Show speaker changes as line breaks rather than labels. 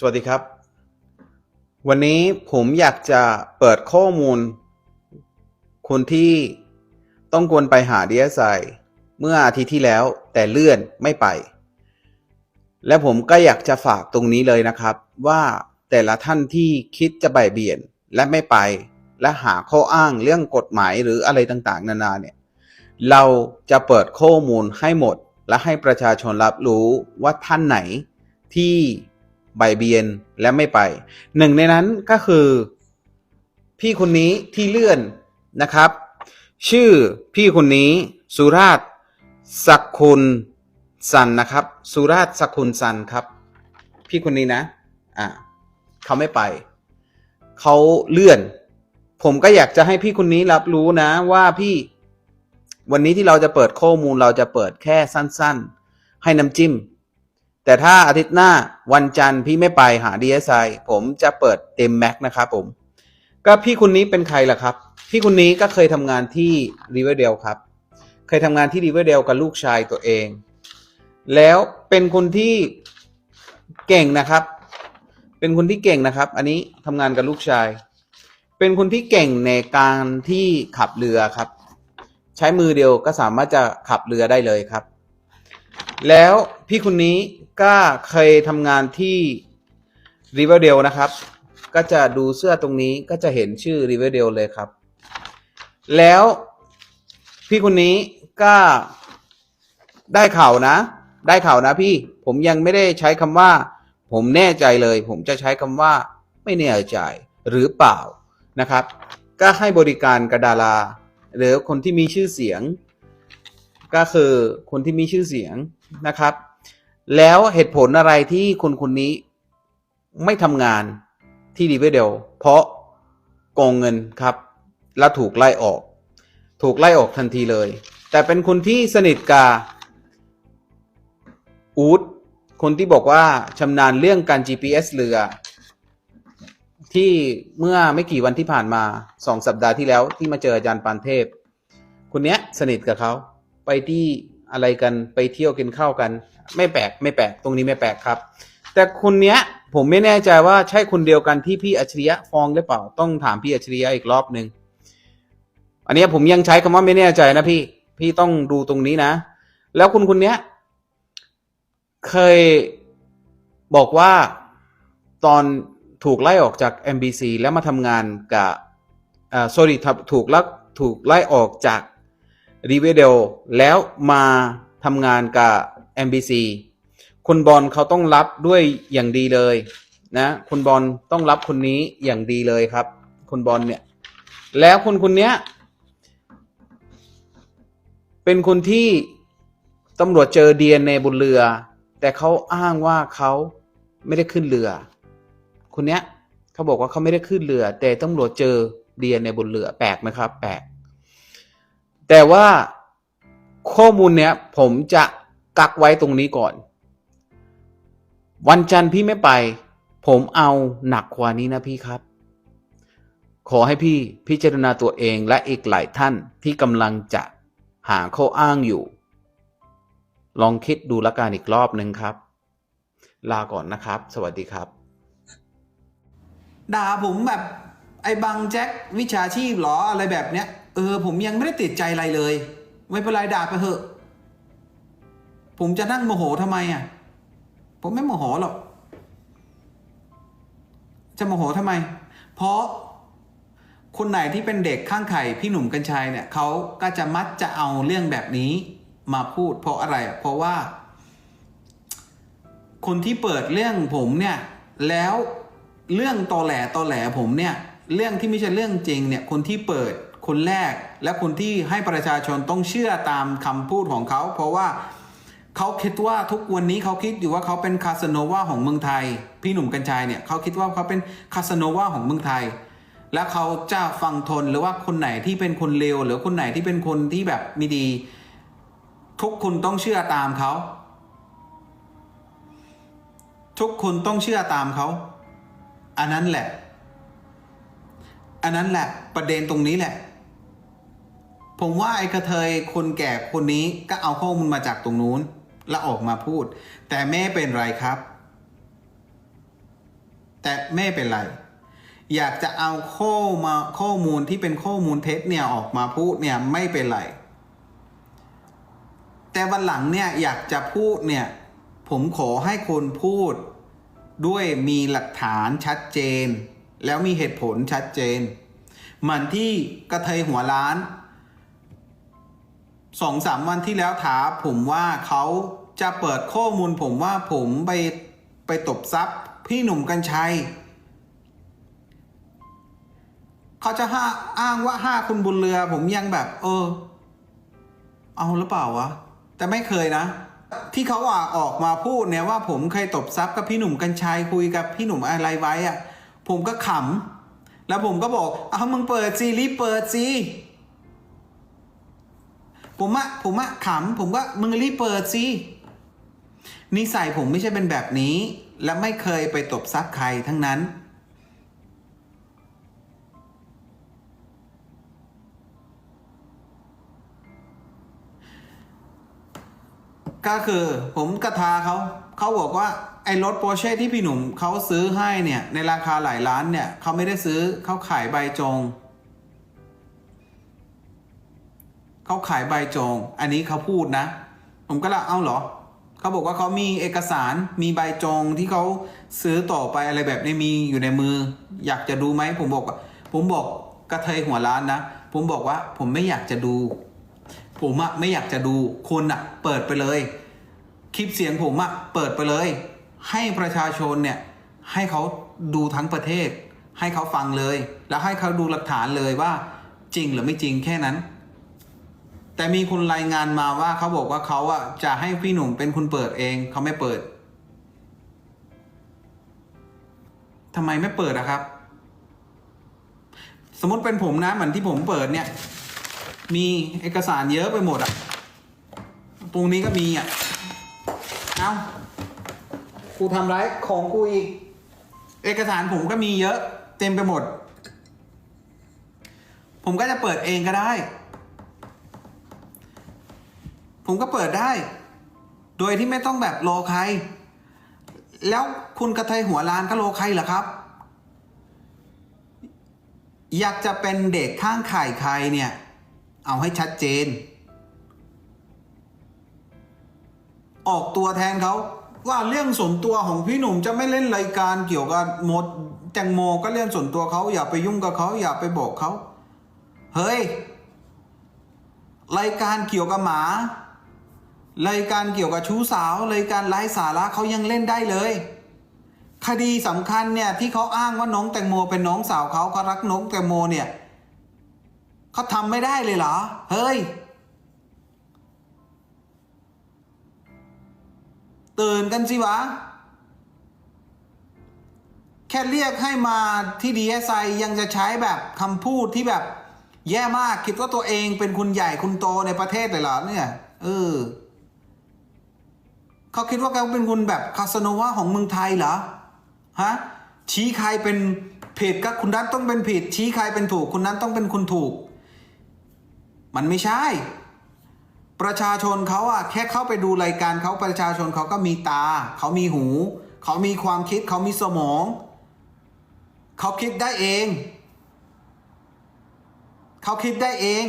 สวัสดีครับ วันนี้ผมอยากจะเปิดข้อมูล คนที่ต้องควรไปหา DSI เมื่ออาทิตย์ที่แล้วแต่เลื่อนไม่ไป และผมก็อยากจะฝากตรงนี้เลยนะครับ ว่าแต่ละท่านที่คิดจะใบเบี่ยนและไม่ไป และหาข้ออ้างเรื่องกฎหมายหรืออะไรต่างๆ นานาเนี่ย เราจะเปิดข้อมูลให้หมด และให้ประชาชนรับรู้ว่าท่านไหนที่ บ่ายเบียนและไม่ไปหนึ่งในนั้นก็คือ พี่คนนี้ที่เลื่อนนะครับ ชื่อพี่คนนี้สุราชสักคุณสันนะครับ สุราชสักคุณสันครับ พี่คนนี้นะอ่าเขาไม่ไปเขาเลื่อน ผมก็อยากจะให้พี่คนนี้รับรู้นะว่าพี่วันนี้ที่เราจะเปิดข้อมูลเราจะเปิดแค่สั้น ๆ ให้น้ำจิ้ม แต่ถ้าอาทิตย์หน้าวันจันทร์พี่ไม่ไปหา DSI ผมจะเปิดเต็มแม็กนะครับผม ก็พี่คนนี้เป็นใครล่ะครับ พี่คนนี้ก็เคยทำงานที่ Riverdale ครับ เคยทำงานที่ Riverdale กับลูกชายตัวเอง แล้วเป็นคนที่เก่งนะครับ เป็นคนที่เก่งนะครับ อันนี้ทำงานกับลูกชาย เป็นคนที่เก่งในการที่ขับเรือครับ ใช้มือเดียวก็สามารถจะขับเรือได้เลยครับ แล้วพี่คนนี้ก็เคยทำงานที่ Riverdale นะครับ ก็จะดูเสื้อตรงนี้ก็จะเห็นชื่อ Riverdale เลยครับ แล้วพี่คนนี้ก็ได้ข่าวนะ ได้ข่าวนะพี่ผมยังไม่ได้ใช้คำว่า ผมแน่ใจเลย ผมจะใช้คำว่า ไม่แน่ใจหรือเปล่านะครับ ก็ให้บริการกับดาราหรือคนที่มีชื่อเสียง ก็คือคนที่มีชื่อเสียงนะครับ แล้วเหตุผลอะไรที่คนคนนี้ไม่ทำงานที่ดีเวเดลเพราะโกงเงินครับ และถูกไล่ออก ถูกไล่ออกทันทีเลย แต่เป็นคนที่สนิทกับอูดคนที่บอกว่าชำนาญเรื่องการ GPS เรือ ที่เมื่อไม่กี่วันที่ผ่านมาสองสัปดาห์ที่แล้วที่มาเจออาจารย์ปานเทพ คนเนี้ยสนิทกับเขา ไปที่อะไรกันไปเที่ยวกินข้าวกัน ไม่แปลกไม่แปลกตรงนี้ไม่แปลกครับ แต่คนเนี้ยผมไม่แน่ใจว่าใช่คนเดียวกันที่พี่อัจฉริยะฟ้องหรือเปล่า ต้องถามพี่อัจฉริยะอีกรอบหนึ่งอันนี้ผมยังใช้คำว่าไม่แน่ใจนะพี่ พี่ต้องดูตรงนี้นะ แล้วคุณคนเนี้ย เคยบอกว่าตอนถูกไล่ออกจาก MBC แล้วมาทำงานกับอ่า sorry ถูกลักถูกไล่ออกจาก r i v e r d a l e แล้วมาทำงานกับ MBC คุณบอลเขาต้องรับด้วยอย่างดีเลยนะคุณบอลต้องรับคนนี้อย่างดีเลยครับ คุณบอลเนี่ย แล้วคนคนนี้เป็นคนที่ตำรวจเจอ DNA บนเรือ แต่เขาอ้างว่าเขาไม่ได้ขึ้นเรือ คนเนี้ยเขาบอกว่าเขาไม่ได้ขึ้นเรือ แต่ตำรวจเจอ DNA บนเรือแปลกไหมครับ แปลก แต่ว่าข้อมูลเนี้ยผมจะกักไว้ตรงนี้ก่อน วันจันทร์พี่ไม่ไป ผมเอาหนักกว่านี้นะพี่ครับ ขอให้พี่พิจารณาตัวเองและอีกหลายท่านที่กำลังจะหาข้ออ้างอยู่ ลองคิดดูละกันอีกรอบหนึ่งครับ ลาก่อนนะครับ สวัสดีครับ
ด่าผมแบบไอ้บังแจ็ควิชาชีพหรออะไรแบบเนี้ย เออ ผมยังไม่ได้ติดใจอะไรเลย ไม่เป็นไรด่าไปเถอะ ผมจะนั่งโมโหทำไมอะ ผมไม่โมโหหรอก จะโมโหทำไม เพราะคนไหนที่เป็นเด็กข้างไข่พี่หนุ่มกัญชัยเนี่ยเขาก็จะมักจะเอาเรื่องแบบนี้มาพูด เพราะอะไร เพราะว่า คนที่เปิดเรื่องผมเนี่ย แล้วเรื่องตอแหลตอแหลผมเนี่ย เรื่องที่ไม่ใช่เรื่องจริงเนี่ย คนที่เปิด คนแรกและคนที่ให้ประชาชนต้องเชื่อตามคำพูดของเขา เพราะว่าเขาคิดว่าทุกวันนี้เขาคิดอยู่ว่าเขาเป็นคาสโนวาของเมืองไทย พี่หนุ่มกัญชัยเนี่ยเขาคิดว่าเขาเป็นคาสโนวาของเมืองไทย และเขาจะฟังทนหรือว่าคนไหนที่เป็นคนเลวหรือคนไหนที่เป็นคนที่แบบไม่ดี ทุกคนต้องเชื่อตามเขาทุกคนต้องเชื่อตามเขา อันนั้นแหละ อันนั้นแหละ ประเด็นตรงนี้แหละ ผมว่าไอ้กระเทยคนแก่คนนี้ก็เอาข้อมูลมาจากตรงนู้น แล้วออกมาพูด แต่แม่เป็นไรครับ แต่ไม่เป็นไร อยากจะเอาข้อมาข้อมูลที่เป็นข้อมูลเท็จเนี่ยออกมาพูดเนี่ยไม่เป็นไร แต่วันหลังเนี่ยอยากจะพูดเนี่ยผมขอให้คนพูด ด้วยมีหลักฐานชัดเจน แล้วมีเหตุผลชัดเจนเหมันที่กระเทยหัวล้าน สองสามวันที่แล้วถามผมว่าเขาจะเปิดข้อมูลผมว่าผมไปไปตบซับพี่หนุ่มกัญชัย เขาจะห้าอ้างว่าห้าคุณบุญเรือ ผมยังแบบ เออ เอาหรือเปล่าวะ แต่ไม่เคยนะ ที่เขาอะออกมาพูดเนี่ยว่าผมเคยตบซับกับพี่หนุ่มกัญชัยคุยกับพี่หนุ่มอะไรไว้อะผมก็ขำแล้วผมก็บอกเอามึงเปิดซีรีเปิดซี ผมอะผมอะขำผมก็มึงรีบเปิดซีนิสัยผมไม่ใช่เป็นแบบนี้ และไม่เคยไปตบซับใครทั้งนั้น ก็คือผมกระทาเขา เขาบอกว่า ไอ้รถโปรเช่ที่พี่หนุ่มเขาซื้อให้เนี่ย ในราคาหลายล้านเนี่ยเขาไม่ได้ซื้อเขาขายใบจง เขาขายใบจอง อันนี้เขาพูดนะ ผมก็ละเอ้าเหรอเขาบอกว่าเขามีเอกสารมีใบจองที่เขาซื้อต่อไปอะไรแบบนี้มีอยู่ในมือ อยากจะดูไหมผมบอกว่าผมบอกกระเทยหัวร้านนะ ผมบอกว่าผมไม่อยากจะดู ผมอะไม่อยากจะดูคุณอะเปิดไปเลย คลิปเสียงผมอะเปิดไปเลย ให้ประชาชนเนี่ยให้เขาดูทั้งประเทศ ให้เขาฟังเลย แล้วให้เขาดูหลักฐานเลยว่าจริงหรือไม่จริงแค่นั้น แต่มีคนรายงานมาว่าเขาบอกว่าเขาอะจะให้พี่หนุ่มเป็นคนเปิดเองเขาไม่เปิดทำไมไม่เปิดอะครับ สมมติเป็นผมนะเหมือนที่ผมเปิดเนี่ย มีเอกสารเยอะไปหมดอะตรงนี้ก็มีอะเอากูทำร้ายของกูอีก เอกสารผมก็มีเยอะ เต็มไปหมด ผมก็จะเปิดเองก็ได้ ผมก็เปิดได้ โดยที่ไม่ต้องแบบรอใคร แล้วคุณกระเทยหัวล้านก็รอใครเหรอครับ อยากจะเป็นเด็กข้างไข่ใครเนี่ย เอาให้ชัดเจน ออกตัวแทนเขาว่าเรื่องส่วนตัวของพี่หนุ่มจะไม่เล่นรายการเกี่ยวกับมดแตงโมก็เรื่องส่วนตัวเขาอย่าไปยุ่งกับเขาอย่าไปบอกเขา เฮ้ย รายการเกี่ยวกับหมา รายการเกี่ยวกับชู้สาวรายการไร้สาระเขายังเล่นได้เลย คดีสำคัญเนี่ยที่เขาอ้างว่าน้องแตงโมเป็นน้องสาวเขาเขารักน้องแตงโมเนี่ยเขาทำไม่ได้เลยเหรอ เฮ้ย ตื่นกันสิวะ แค่เรียกให้มาที่ดีเอสไอยังจะใช้แบบคำพูดที่แบบ แย่มากคิดว่าตัวเองเป็นคุณใหญ่คุณโตในประเทศเลยเหรอเนี่ย เออ เขาคิดว่าเขาเป็นคุณแบบคาสโนวาของเมืองไทยเหรอฮะชี้ใครเป็นผิดก็คุณนั้นต้องเป็นผิด ชี้ใครเป็นถูกคุณนั้นต้องเป็นคุณถูก มันไม่ใช่ ประชาชนเขาอะแค่เข้าไปดูรายการเขาประชาชนเขาก็มีตา เขามีหู เขามีความคิดเขามีสมอง เขาคิดได้เอง เขาคิดได้เอง